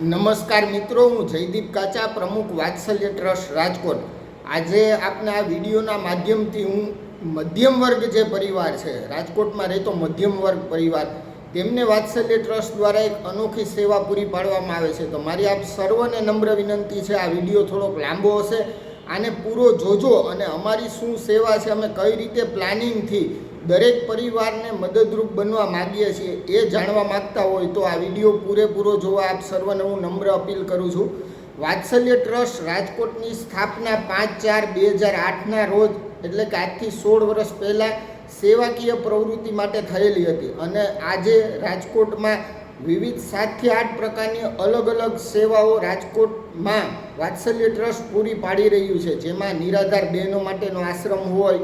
નમસ્કાર મિત્રો, હું જયદીપ કાચા, પ્રમુખ વાત્સલ્ય ટ્રસ્ટ, રાજકોટ. આજે આપના આ વિડીયોના માધ્યમથી હું મધ્યમ વર્ગ જે પરિવાર છે, રાજકોટમાં રહેતો મધ્યમ વર્ગ પરિવાર, તેમને વાત્સલ્ય ટ્રસ્ટ દ્વારા એક અનોખી સેવા પૂરી પાડવામાં આવે છે. તો મારી આપ સર્વને નમ્ર વિનંતી છે, આ વીડિયો થોડોક લાંબો હશે, આને પૂરો જોજો અને અમારી શું સેવા છે, અમે કઈ રીતે પ્લાનિંગથી દરેક પરિવારને મદદરૂપ બનવા માગીએ છીએ એ જાણવા માગતા હોય તો આ વીડિયો પૂરેપૂરો જોવા આપ સર્વને હું નમ્ર અપીલ કરું છું. વાત્સલ્ય ટ્રસ્ટ રાજકોટની સ્થાપના પાંચ ચાર બે હજાર આઠના રોજ, એટલે કે આજથી સોળ વર્ષ પહેલાં, સેવાકીય પ્રવૃત્તિ માટે થયેલી હતી અને આજે રાજકોટમાં વિવિધ સાતથી આઠ પ્રકારની અલગ અલગ સેવાઓ રાજકોટમાં વાત્સલ્ય ટ્રસ્ટ પૂરી પાડી રહ્યું છે. જેમાં નિરાધાર બહેનો માટેનો આશ્રમ હોય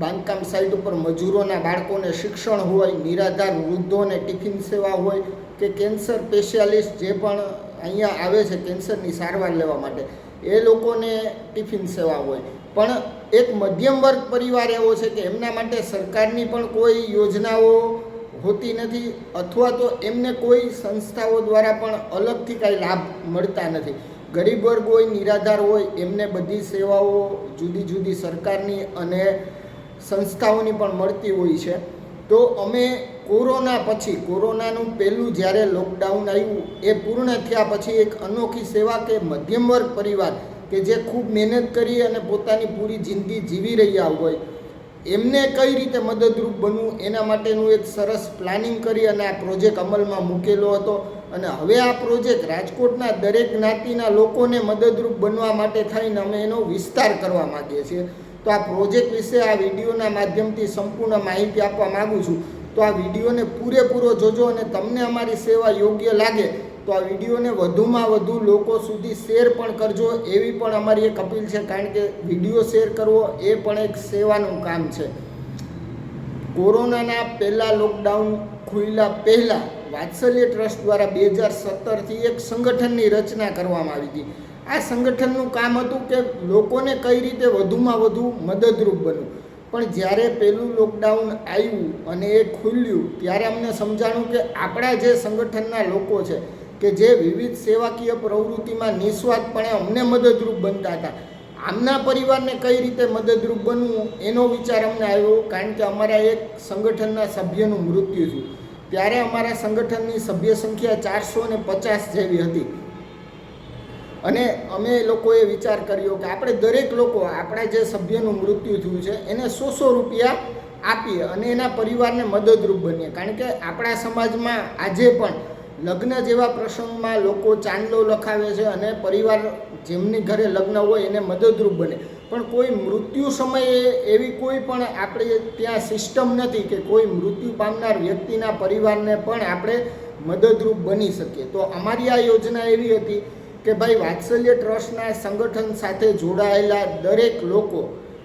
બાંધકામ સાઇટ ઉપર મજૂરોના બાળકોને શિક્ષણ હોય, નિરાધાર વૃદ્ધોને ટિફિન સેવા હોય કે કેન્સર સ્પેશિયાલિસ્ટ જે પણ અહીંયા આવે છે કેન્સરની સારવાર લેવા માટે, એ લોકોને ટિફિન સેવા હોય. પણ એક મધ્યમ વર્ગ પરિવાર એવો છે કે એમના માટે સરકારની પણ કોઈ યોજનાઓ હોતી નથી અથવા તો એમને કોઈ સંસ્થાઓ દ્વારા પણ અલગથી કાંઈ લાભ મળતા નથી. ગરીબ વર્ગ હોય, નિરાધાર હોય, એમને બધી સેવાઓ જુદી જુદી સરકારની અને સંસ્થાઓની પણ મળતી હોય છે. તો અમે કોરોના પછી, કોરોનાનું પહેલું જ્યારે લોકડાઉન આવ્યું, એ પૂર્ણ થયા પછી એક અનોખી સેવા કે મધ્યમ વર્ગ પરિવાર કે જે ખૂબ મહેનત કરી અને પોતાની પૂરી જિંદગી જીવી રહ્યા હોય, એમને કઈ રીતે મદદરૂપ બનવું, એના માટેનું એક સરસ પ્લાનિંગ કરી અને આ પ્રોજેક્ટ અમલમાં મૂકેલો હતો. અને હવે આ પ્રોજેક્ટ રાજકોટના દરેક જ્ઞાતિના લોકોને મદદરૂપ બનવા માટે થઈને અમે એનો વિસ્તાર કરવા માગીએ છીએ. તો આ પ્રોજેક્ટ વિશે આ વિડીયોના માધ્યમથી સંપૂર્ણ માહિતી આપવા માગું છું. તો આ વિડીયોને પૂરેપૂરો જોજો અને તમને અમારી સેવા યોગ્ય લાગે તો આ વિડીયોને વધુમાં વધુ લોકો સુધી શેર પણ કરજો. એવી પણ અમારી એક અપીલ છે કારણ કે વીડિયો શેર કરવો એ પણ એક સેવાનું કામ છે. કોરોનાના પહેલાં લોકડાઉન ખુલ્લા પહેલાં વાત્સલ્ય ટ્રસ્ટ દ્વારા બે હજાર સત્તરથી એક સંગઠનની રચના કરવામાં આવી હતી. આ સંગઠનનું કામ હતું કે લોકોને કઈ રીતે વધુમાં વધુ મદદરૂપ બનવું. પણ જ્યારે પહેલું લોકડાઉન આવ્યું અને એ ખુલ્યું, ત્યારે અમને સમજાણું કે આપણા જે સંગઠનના લોકો છે, કે જે વિવિધ સેવાકીય પ્રવૃત્તિમાં નિસ્વાર્થપણે અમને મદદરૂપ બનતા હતા, આમના પરિવારને કઈ રીતે મદદરૂપ બનવું એનો વિચાર અમને આવ્યો, કારણ કે અમારા એક સંગઠનના સભ્યનું મૃત્યુ થયું. ત્યારે અમારા સંગઠનની સભ્ય સંખ્યા ચારસો ને પચાસ જેવી હતી. અને અમે લોકોએ વિચાર કર્યો કે આપણે દરેક લોકો આપણા જે સભ્યનું મૃત્યુ થયું છે, એને સો સો રૂપિયા આપીએ અને એના પરિવારને મદદરૂપ બનીએ. કારણ કે આપણા સમાજમાં આજે પણ લગ્ન જેવા પ્રસંગમાં લોકો ચાંદલો લખાવે છે અને પરિવાર જેમની ઘરે લગ્ન હોય એને મદદરૂપ બને. પણ કોઈ મૃત્યુ સમયે એવી કોઈ પણ આપણે ત્યાં સિસ્ટમ નથી કે કોઈ મૃત્યુ પામનાર વ્યક્તિના પરિવારને પણ આપણે મદદરૂપ બની શકીએ. તો અમારી આ યોજના એવી હતી કે ભાઈ વાત્સલ્ય ટ્રસ્ટના સંગઠન સાથે જોડાયેલા દરેક લોકો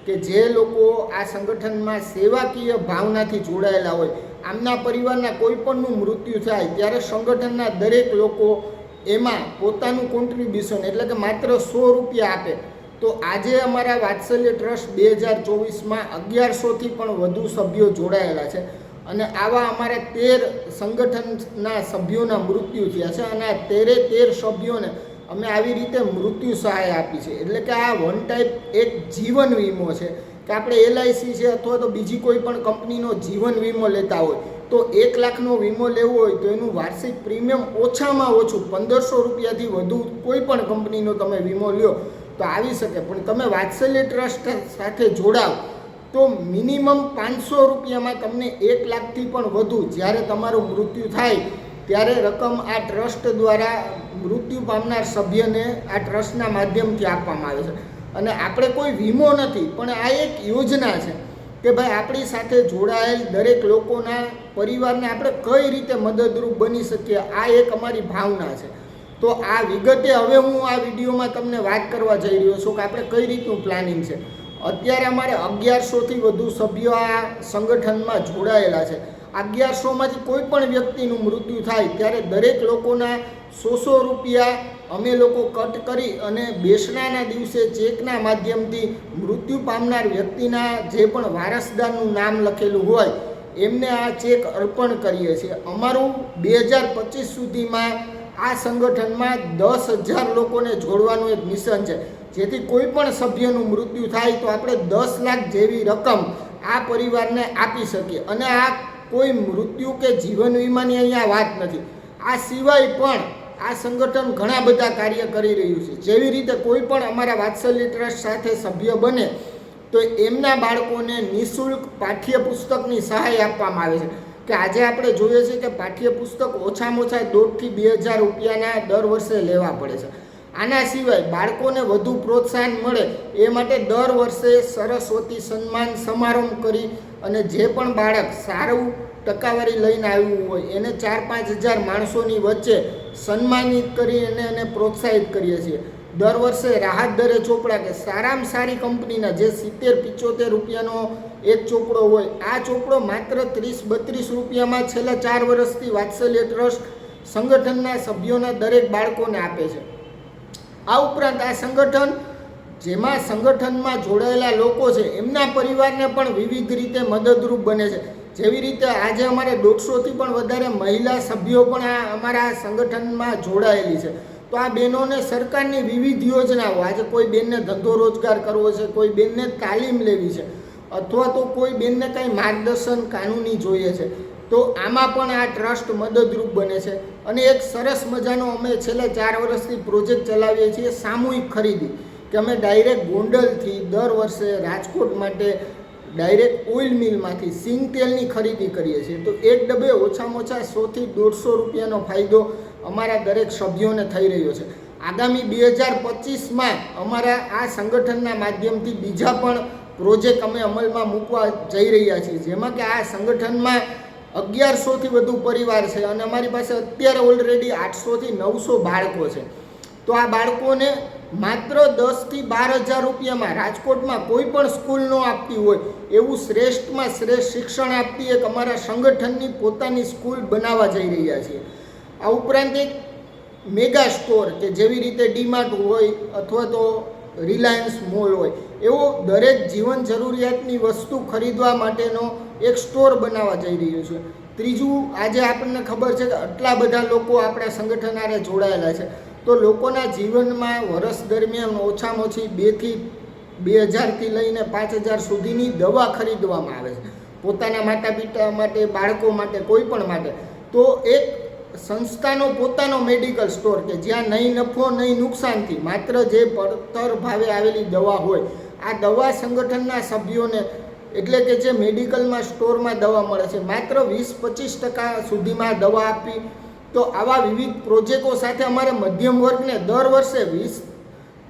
કે જે લોકો આ સંગઠનમાં સેવાકીય ભાવનાથી જોડાયેલા હોય, આમના પરિવારના કોઈ પણનું મૃત્યુ થાય ત્યારે સંગઠનના દરેક લોકો એમાં પોતાનું કોન્ટ્રીબ્યુશન એટલે કે માત્ર સો રૂપિયા આપે. તો આજે અમારા વાત્સલ્ય ટ્રસ્ટ બે હજાર ચોવીસમાં અગિયારસોથી પણ વધુ સભ્યો જોડાયેલા છે અને આવા અમારા તેર સંગઠનના સભ્યોના મૃત્યુ થયા છે અને આ તેરે તેર સભ્યોને અમે આવી રીતે મૃત્યુ સહાય આપી છે. એટલે કે આ વન ટાઈપ એક જીવન વીમો છે. કે આપણે એલઆઈસી છે અથવા તો બીજી કોઈ પણ કંપનીનો જીવન વીમો લેતા હોય, તો એક લાખનો વીમો લેવો હોય તો એનું વાર્ષિક પ્રીમિયમ ઓછામાં ઓછું પંદરસો રૂપિયાથી વધુ કોઈ પણ કંપનીનો તમે વીમો લ્યો તો આવી શકે. પણ તમે વાત્સલ્ય ટ્રસ્ટ સાથે જોડાવ તો મિનિમમ પાંચસો રૂપિયામાં તમને એક લાખથી પણ વધુ જ્યારે તમારું મૃત્યુ થાય ત્યારે રકમ આ ટ્રસ્ટ દ્વારા મૃત્યુ પામનાર સભ્યને આ ટ્રસ્ટના માધ્યમથી આપવામાં આવે છે. અને આપણે કોઈ વીમો નથી, પણ આ એક યોજના છે કે ભાઈ આપણી સાથે જોડાયેલ દરેક લોકોના પરિવારને આપણે કઈ રીતે મદદરૂપ બની શકીએ, આ એક અમારી ભાવના છે. તો આ વિગતે હવે હું આ વિડીયોમાં તમને વાત કરવા જઈ રહ્યો છું કે આપણે કઈ રીતનું પ્લાનિંગ છે. અત્યારે અમારે અગિયારસોથી વધુ સભ્યો આ સંગઠનમાં જોડાયેલા છે. અગિયારસોમાંથી કોઈ પણ વ્યક્તિનું મૃત્યુ થાય ત્યારે દરેક લોકોના સો સો રૂપિયા અમે લોકો કટ કરી અને બેસણાના દિવસે ચેકના માધ્યમથી મૃત્યુ પામનાર વ્યક્તિના જે પણ વારસદારનું નામ લખેલું હોય, એમને આ ચેક અર્પણ કરીએ છીએ. અમારું બે હજાર પચીસ સુધીમાં આ સંગઠનમાં દસ હજાર લોકોને જોડવાનું એક મિશન છે. જેથી કોઈ પણ સભ્યનું મૃત્યુ થાય તો આપણે દસ લાખ જેવી રકમ આ પરિવારને આપી શકીએ. અને આ કોઈ મૃત્યુ કે જીવન વીમાની અહીંયા વાત નથી. આ સિવાય પણ આ સંગઠન ઘણા બધા કાર્ય કરી રહ્યું છે. જેવી રીતે કોઈ પણ અમારા વાત્સલ્ય ટ્રસ્ટ સાથે સભ્ય બને, તો એમના બાળકોને નિઃશુલ્ક પાઠ્યપુસ્તકની સહાય આપવામાં આવે છે. કે આજે આપણે જોઈએ છીએ કે પાઠ્યપુસ્તક ઓછામાં ઓછા દોઢથી બે હજાર રૂપિયાના દર વર્ષે લેવા પડે છે. આના સિવાય બાળકોને વધુ પ્રોત્સાહન મળે, એ માટે દર વર્ષે સરસ્વતી સન્માન સમારંભ કરી અને જે પણ બાળક સારું ટકાવારી લઈને આવ્યું હોય, એને ચાર પાંચ હજાર માણસોની વચ્ચે સન્માનિત કરી અને એને પ્રોત્સાહિત કરીએ છીએ. દર વર્ષે રાહત દરે ચોપડા કે સારામાં સારી કંપનીના જે સિત્તેર, પિચોતેર રૂપિયાનો એક ચોપડો હોય, આ ચોપડો માત્ર ત્રીસ, બત્રીસ રૂપિયામાં છેલ્લા ચાર વર્ષથી વાત્સલ્ય ટ્રસ્ટ સંગઠનના સભ્યોના દરેક બાળકોને આપે છે. આ ઉપરાંત આ સંગઠન જેમાં સંગઠનમાં જોડાયેલા લોકો છે, એમના પરિવારને પણ વિવિધ રીતે મદદરૂપ બને છે. જેવી રીતે આજે અમારે દોઢસોથી પણ વધારે મહિલા સભ્યો પણ આ અમારા સંગઠનમાં જોડાયેલી છે. તો આ બહેનોને સરકારની વિવિધ યોજનાઓ, આજે કોઈ બેનને ધંધો રોજગાર કરવો છે, કોઈ બેનને તાલીમ લેવી છે, અથવા તો કોઈ બેનને કાંઈ માર્ગદર્શન કાનૂની જોઈએ છે, તો આમાં પણ આ ટ્રસ્ટ મદદરૂપ બને છે. અને એક સરસ મજાનો અમે છેલ્લા ચાર વર્ષથી પ્રોજેક્ટ ચલાવીએ છીએ, સામૂહિક ખરીદી. કે અમે ડાયરેક્ટ ગોંડલથી દર વર્ષે રાજકોટ માટે ડાયરેક્ટ ઓઇલ મિલમાંથી સિંગ તેલની ખરીદી કરીએ છીએ. તો એક ડબ્બે ઓછામાં ઓછા સોથી દોઢસો રૂપિયાનો ફાયદો અમારા દરેક સભ્યોને થઈ રહ્યો છે. આગામી બે હજાર પચીસમાં અમારા આ સંગઠનના માધ્યમથી બીજા પણ પ્રોજેક્ટ અમે અમલમાં મૂકવા જઈ રહ્યા છીએ. જેમાં કે આ સંગઠનમાં અગિયારસોથી વધુ પરિવાર છે અને અમારી પાસે અત્યારે ઓલરેડી આઠસોથી નવસો બાળકો છે. તો આ બાળકોને માત્ર દસથી બાર હજાર રૂપિયામાં રાજકોટમાં કોઈ પણ સ્કૂલ ન આપતી હોય, એવું શ્રેષ્ઠમાં શ્રેષ્ઠ શિક્ષણ આપતી એક અમારા સંગઠનની પોતાની સ્કૂલ બનાવવા જઈ રહ્યા છીએ. આ ઉપરાંત એક મેગા સ્ટોર કે જેવી રીતે ડીમાર્ટ હોય અથવા તો રિલાયન્સ મોલ હોય, એવો દરેક જીવન જરૂરિયાતની વસ્તુ ખરીદવા માટેનો એક સ્ટોર બનાવવા જઈ રહ્યો છે. ત્રીજું, આજે આપણને ખબર છે કે આટલા બધા લોકો આપણા સંગઠન આરે જોડાયેલા છે. તો લોકોના જીવનમાં વર્ષ દરમિયાન ઓછામાં ઓછી બેથી બે હજારથી લઈને પાંચ હજાર સુધીની દવા ખરીદવામાં આવે છે. પોતાના માતા પિતા માટે, બાળકો માટે, કોઈ પણ માટે. તો એક સંસ્થાનો પોતાનો મેડિકલ સ્ટોર કે જ્યાં નહીં નફો, નહીં નુકસાનથી માત્ર જે પડતર ભાવે આવેલી દવા હોય, આ દવા સંગઠનના સભ્યોને એટલે કે જે મેડિકલમાં સ્ટોરમાં દવા મળે છે, માત્ર વીસ પચીસ ટકા સુધીમાં દવા આપી તો આવા વિવિધ પ્રોજેક્ટો સાથે અમારે મધ્યમ વર્ગને દર વર્ષે વીસ,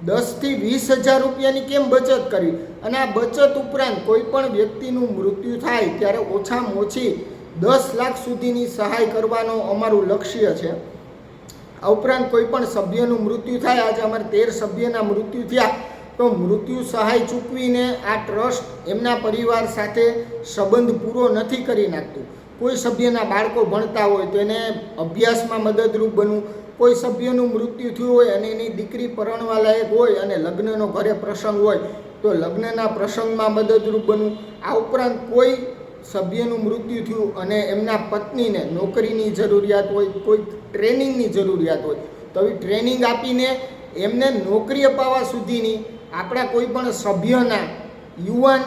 દસથી વીસ હજાર રૂપિયાની કેમ બચત કરવી અને આ બચત ઉપરાંત કોઈ પણ વ્યક્તિનું મૃત્યુ થાય ત્યારે ઓછામાં ઓછી દસ લાખ સુધીની સહાય કરવાનો અમારું લક્ષ્ય છે. આ ઉપરાંત કોઈ પણ સભ્યનું મૃત્યુ થાય, આજે અમારે તેર સભ્યના મૃત્યુ થયા, તો મૃત્યુ સહાય ચૂકવીને આ ટ્રસ્ટ એમના પરિવાર સાથે સંબંધ પૂરો નથી કરી નાખતું. કોઈ સભ્યના બાળકો ભણતા હોય તો એને અભ્યાસમાં મદદરૂપ બનવું. કોઈ સભ્યનું મૃત્યુ થયું હોય અને એની દીકરી પરણવા લાયક હોય અને લગ્નનો ઘરે પ્રસંગ હોય તો લગ્નના પ્રસંગમાં મદદરૂપ બનવું. આ ઉપરાંત કોઈ સભ્યનું મૃત્યુ થયું અને એમના પત્નીને નોકરીની જરૂરિયાત હોય, કોઈ ટ્રેનિંગની જરૂરિયાત હોય, તો આવી ટ્રેનિંગ આપીને એમને નોકરી અપાવવા સુધીની આપણા કોઈ પણ સભ્યના યુવાન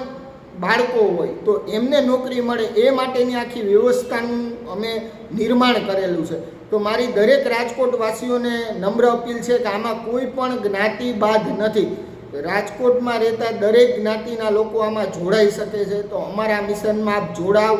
બાળકો હોય, તો એમને નોકરી મળે એ માટેની આખી વ્યવસ્થાનું અમે નિર્માણ કરેલું છે. તો મારી દરેક રાજકોટવાસીઓને નમ્ર અપીલ છે કે આમાં કોઈ પણ જ્ઞાતિ બાદ નથી. રાજકોટમાં રહેતા દરેક જ્ઞાતિના લોકો આમાં જોડાઈ શકે છે. તો અમારા મિશનમાં આપ જોડાવ.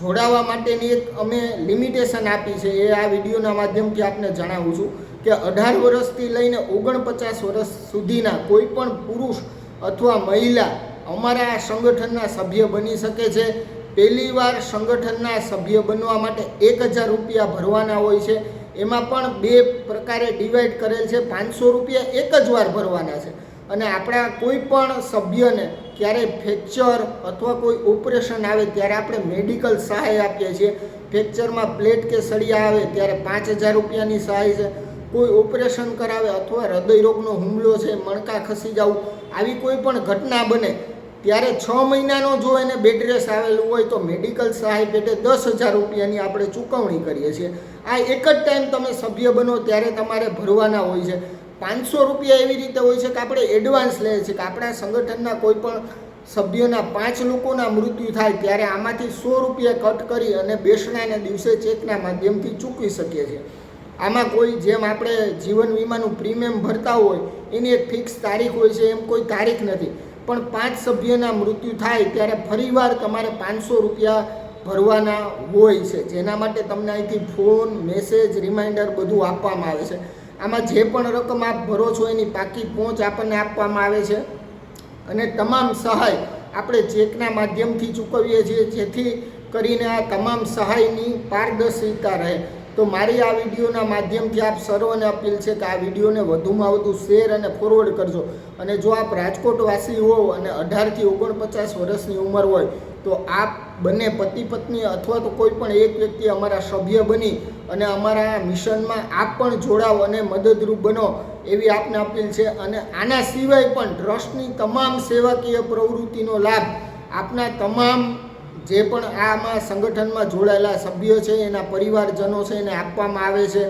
જોડાવા માટેની એક અમે લિમિટેશન આપી છે. એ આ વિડીયોના માધ્યમથી આપને જણાવું છું કે અઢાર વર્ષથી લઈને ઓગણપચાસ વર્ષ સુધીના કોઈ પણ પુરુષ અથવા મહિલા અમારા આ સંગઠનના સભ્ય બની શકે છે. પહેલીવાર સંગઠનના સભ્ય બનવા માટે એક હજાર રૂપિયા ભરવાના હોય છે. એમાં પણ બે પ્રકારે ડિવાઈડ કરેલ છે. પાંચસો રૂપિયા એક જ વાર ભરવાના છે. અને આપણા કોઈ પણ સભ્યને ક્યારેય ફ્રેક્ચર અથવા કોઈ ઓપરેશન આવે ત્યારે આપણે મેડિકલ સહાય આપીએ છીએ. ફ્રેક્ચરમાં પ્લેટ કે સળિયા આવે ત્યારે પાંચ હજાર રૂપિયાની સહાય છે. કોઈ ઓપરેશન કરાવે અથવા હૃદયરોગનો હુમલો છે, મણકા ખસી જવું, આવી કોઈ પણ ઘટના બને ત્યારે છ મહિનાનો જો એને બેડ રેસ આવેલું હોય તો મેડિકલ સહાય પેટે દસ હજાર રૂપિયાની આપણે ચૂકવણી કરીએ છીએ. આ એક જ ટાઈમ તમે સભ્ય બનો ત્યારે તમારે ભરવાના હોય છે. પાંચસો રૂપિયા એવી રીતે હોય છે કે આપણે એડવાન્સ લઈએ છીએ કે આપણા સંગઠનના કોઈ પણ સભ્યના પાંચ લોકોના મૃત્યુ થાય ત્યારે આમાંથી સો રૂપિયા કટ કરી અને બેસણાના દિવસે ચેકના માધ્યમથી ચૂકવી શકીએ છીએ. આમાં કોઈ જેમ આપણે જીવન વીમાનું પ્રીમિયમ ભરતા હોય, એની એક ફિક્સ તારીખ હોય છે, એમ કોઈ તારીખ નથી. પણ પાંચ સભ્યના મૃત્યુ થાય ત્યારે ફરીવાર તમારે પાંચસો રૂપિયા ભરવાના હોય છે. જેના માટે તમને અહીંથી ફોન, મેસેજ, રિમાઇન્ડર બધું આપવામાં આવે છે. આમાં જે પણ રકમ આપ ભરો છો એની પાકી પહોંચ આપણને આપવામાં આવે છે. અને તમામ સહાય આપણે ચેકના માધ્યમથી ચૂકવીએ છીએ જેથી કરીને આ તમામ સહાયની પારદર્શિતા રહે. તો મારી આ વિડીયોના માધ્યમથી આપ સર્વને અપીલ છે કે આ વિડીયોને વધુમાં વધુ શેર અને ફોરવર્ડ કરજો. અને જો આપ રાજકોટવાસી હો અને અઢારથી ઓગણપચાસ વર્ષની ઉંમર હોય, તો આપ બંને પતિ પત્ની અથવા તો કોઈ પણ એક વ્યક્તિ અમારા સભ્ય બની અને અમારા મિશનમાં આપ પણ જોડાવો અને મદદરૂપ બનો એવી આપને અપીલ છે. અને આના સિવાય પણ ટ્રસ્ટની તમામ સેવાકીય પ્રવૃત્તિનો લાભ આપના તમામ જે પણ આમાં સંગઠનમાં જોડાયેલા સભ્યો છે, એના પરિવારજનો છે, એને આપવામાં આવે છે.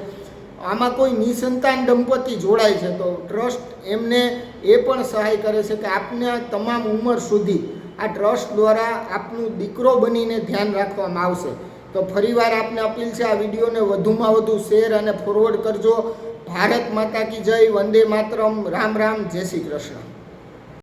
આમાં કોઈ નિસંતાન દંપતી જોડાય છે તો ટ્રસ્ટ એમને એ પણ સહાય કરે છે કે આપના તમામ ઉંમર સુધી આ ટ્રસ્ટ દ્વારા આપનું દીકરો બનીને ધ્યાન રાખવામાં આવશે. તો ફરીવાર આપને અપીલ છે, આ વિડીયોને વધુમાં વધુ શેર અને ફોરવર્ડ કરજો. ભારત માતા કી જય, વંદે માતરમ, રામ રામ, જય શ્રી કૃષ્ણ.